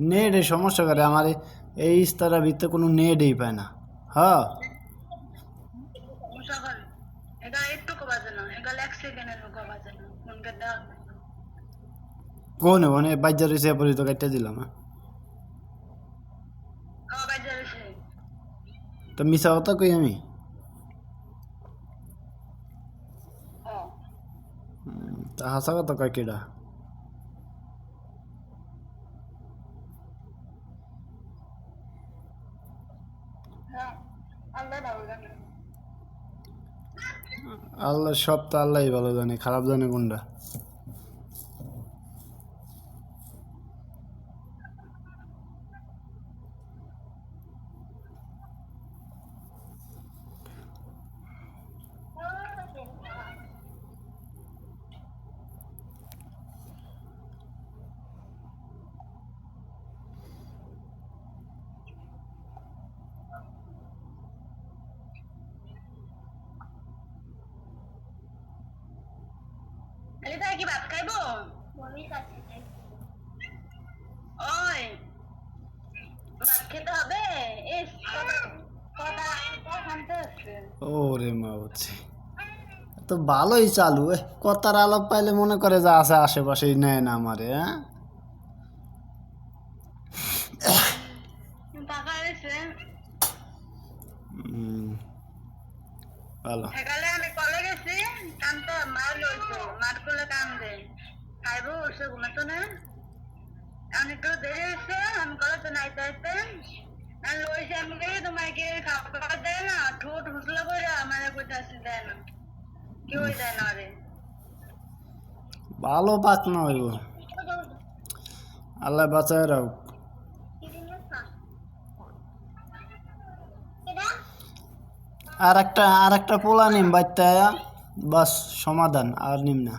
নেটে সমস্যা করে আমার এই স্তরের ভিতরে কোনো নেটই পায় না। হ্যাঁ। কোন মানে বাজার এসে পরে তো কাটতে দিলাম হ্যাঁ। তো মিশা কথা কই আমি? হাসা কথা কয় কেডা? আল্লাহ আল্লাহ সব তো আল্লাহই ভালো জানে খারাপ জানে কোনটা? আরে তাই কি ভাত খাইবো? ওই ভাত খেতে হবে? ইস কথা কথা শুনতে হচ্ছে। ওরে মা হচ্ছে তো ভালোই চালু এ কথার আলাপ পাইলে মনে করে যা আছে আশেপাশেই নেয় না আমারে হ্যাঁ এসে ভালো। সকালে আমি গেছি খাইবো সে ঘুমাতো না। দেরি হয়েছে আমি কলে তো নাইতে আইতে আমি লইছে আমি কি খাবার দেয় না ঠোঁট হুসলা করে আমার আসি দেয় না। কেউ দেয় না রে? ভালো পাক না হইব। আল্লাহ বাঁচায় রাখ আর একটা আর একটা পোলা নিম বাচ্চা বাস সমাধান আর নিম না।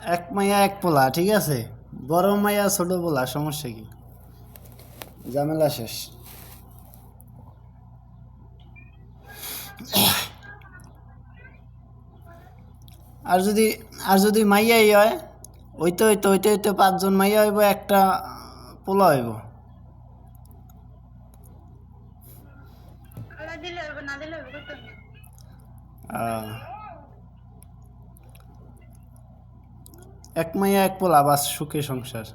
এক মাইয়া এক পোলা ঠিক আছে? বড় মাইয়া ছোট পোলা সমস্যা কি? ঝামেলা শেষ। আর যদি আর যদি মাইয়াই হয় ওইতে হইতে হইতে হইতে পাঁচজন মাইয়া হইব একটা পোলা হইব। আল্লাহ দিলে হইব না দিলে হইব কইতে হবে। আহ। এক মাইয়া এক পোলা আবাস সুখে সংসার।